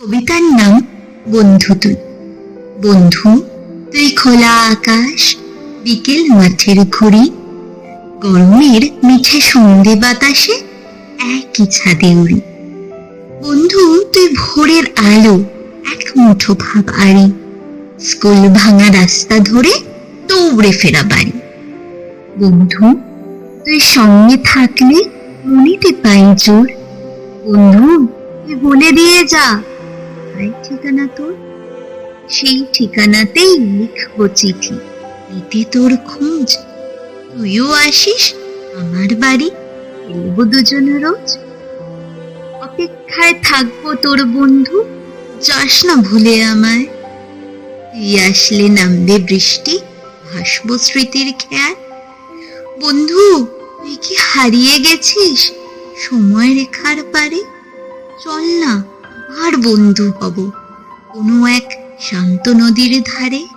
কবিতার নাম বন্ধু তুই। বন্ধু, তুই খোলা আকাশ, বিকেল মাঠের ঘুড়ি, গরমের মিঠে সন্ধে বাতাসে একই ছাদে উড়ি। বন্ধু, তুই ভোরের আলো, এক মুঠো ভাব আড়ি। স্কুল ভাঙা রাস্তা ধরে দৌড়ে ফেরা বাড়ি। বন্ধু, তুই সঙ্গে থাকলে মনেতে পাই জোর। বন্ধু, তুই বলে দিয়ে যা। কোথায় ঠিকানা তোর? সেই ঠিকানাতেই লিখব চিঠি। এতে তোর খোঁজ। তুইও আসিস, আমার বাড়ি। এলবো দুজনে রোজ। অপেক্ষায় থাকব তোর বন্ধু। যাস না ভুলে আমায়। তুই আসলে নামবে বৃষ্টি, ভাসবো স্মৃতির খেয়াল। বন্ধু, তুই কি হারিয়ে গেছিস? সময় রেখার পারে। চল না। আর বন্ধু হব। কোনো এক শান্ত নদীর ধারে